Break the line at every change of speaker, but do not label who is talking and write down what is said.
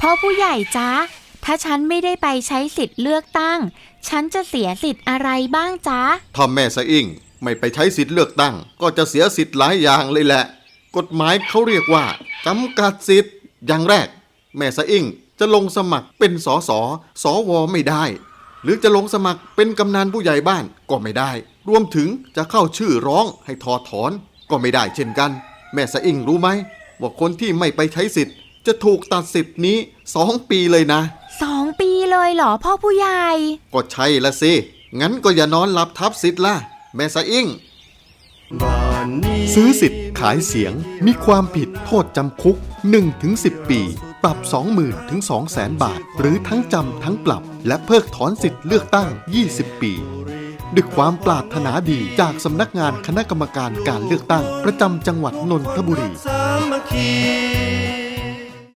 พ่อผู้ใหญ่จ๊ะถ้าฉันไม่ได้ไปใช้สิทธิ์เลือกตั้ง ฉันจะเสียสิทธิ์อะไรบ้างจ๊ะ
ถ้าแม่สะอิ่งไม่ไปใช้สิทธิ์เลือกตั้ง ก็จะเสียสิทธิ์หลายอย่างเลยแหละ กฎหมายเขาเรียกว่าจำกัดสิทธิ์ อย่างแรก แม่สะอิ่งจะลงสมัครเป็นสสสวไม่ได้ หรือจะลงสมัครเป็นกำนันผู้ใหญ่บ้านก็ไม่ได้ รวมถึงจะเข้าชื่อร้องให้ถอดถอนก็ไม่ได้เช่นกัน แม่สะอิ่งรู้ไหมว่าคนที่ไม่ไปใช้สิทธิ์ จะถูกตัดสิทธิ์นี้สองปีเลยนะ
สองปีเลยเหรอพ่อผู้ใหญ่
ก็ใช่ละสิ งั้นก็อย่านอนหลับทับสิทธิ์ล่ะ แม่สะอิ่งซื้อสิทธิ์ขายเสียงมีความผิดโทษจำคุก 1-10 ปี ปรับ 20,000ถึง200,000 บาท หรือทั้งจำทั้งปรับ และเพิกถอนสิทธิ์เลือกตั้ง 20 ปีด้วยความปรารถนาดีจากสำนักงานคณะกรรมการการเลือกตั้งประจำจังหวัดนนทบุรี
สามัคคี